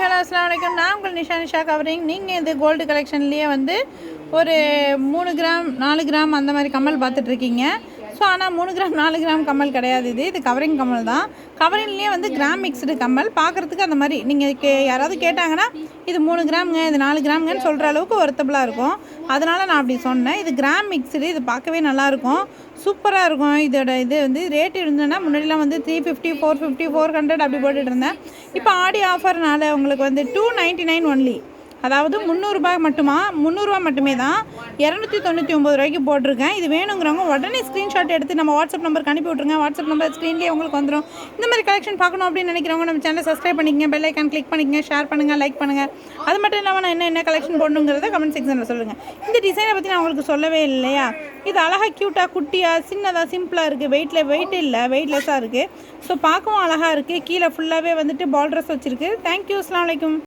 Hello அஸ்லாம் வலைக்கம் நான் உங்கள் நிஷா நிஷா கவரிங். நீங்கள் இந்த கோல்டு கலெக்ஷன்லேயே வந்து ஒரு மூணு கிராம் நாலு கிராம் அந்த மாதிரி கம்மல் பார்த்துட்ருக்கீங்க ஸோ ஆனால் மூணு கிராம் நாலு கிராம் கம்மல் கிடையாது இது. இது கவரிங் கம்மல் தான். கவரிங்லேயே வந்து கிராம் மிக்ஸ்டு கம்மல். பார்க்குறதுக்கு அந்த மாதிரி நீங்கள் கே யாராவது கேட்டாங்கன்னா இது மூணு கிராம்ங்க இது நாலு கிராம்ங்கன்னு சொல்கிற அளவுக்கு ஒர்த்தபுளாக இருக்கும். அதனால் நான் அப்படி சொன்னேன். இது கிராம் மிக்ஸ்டு இது பார்க்கவே நல்லாயிருக்கும் சூப்பராக இருக்கும். இதோட இது வந்து ரேட் இருந்ததுன்னா முன்னாடிலாம் வந்து three fifty four fifty four hundred அப்படி போட்டுட்டு இருந்தேன். இப்போ ஆடி ஆஃபர்னால உங்களுக்கு வந்து டூ நைன்ட்டி நைன் ஒன்லி அதாவது முந்நூறுரூபா மட்டுமா? முந்நூறுரூவா மட்டுமே தான். இரநூத்தி தொண்ணூற்றி ஒம்பது ரூபாய்க்கு போட்டிருக்கேன். இது வேணுங்கிறவங்க உடனே ஸ்க்ரீன்ஷாட் எடுத்து நம்ம வாட்ஸ்அப் நம்பருக்கு அனுப்பி விட்ருங்க வாட்ஸ்அப் நம்பர் ஸ்க்ரீன்லேயே உங்களுக்கு வந்துடும் இந்த மாதிரி கலெக்ஷன் பார்க்கணும் அப்படின்னு நினைக்கிறவங்க நம்ம சேனலை சப்ஸ்கிரைப் பண்ணிக்கங்க. பெல் ஐக்கான் கிளிக் பண்ணிக்கங்க. ஷேர் பண்ணுங்கள் லைக் பண்ணுங்கள் அது மட்டும் இல்லாமல் நான் என்ன என்ன கலெக்ஷன் போடணுங்கிறத கமெண்ட் செக்ஷனில் சொல்லுங்கள் இந்த டிசைனை பற்றி நான் உங்களுக்கு சொல்லவே இல்லையா? இது அழகாக க்யூட்டாக குட்டியாக சின்னதாக சிம்பிளாக இருக்குது வெயிட்டில் வெயிட் இல்லை. வெயிட்லெஸ்ஸாக இருக்குது ஸோ பார்க்கவும் அழகாக இருக்குது கீழே ஃபுல்லாகவே வந்துட்டு பால் ட்ரெஸ் வச்சுருக்கு. தேங்க்யூ அஸ்லாம் வலைக்கும்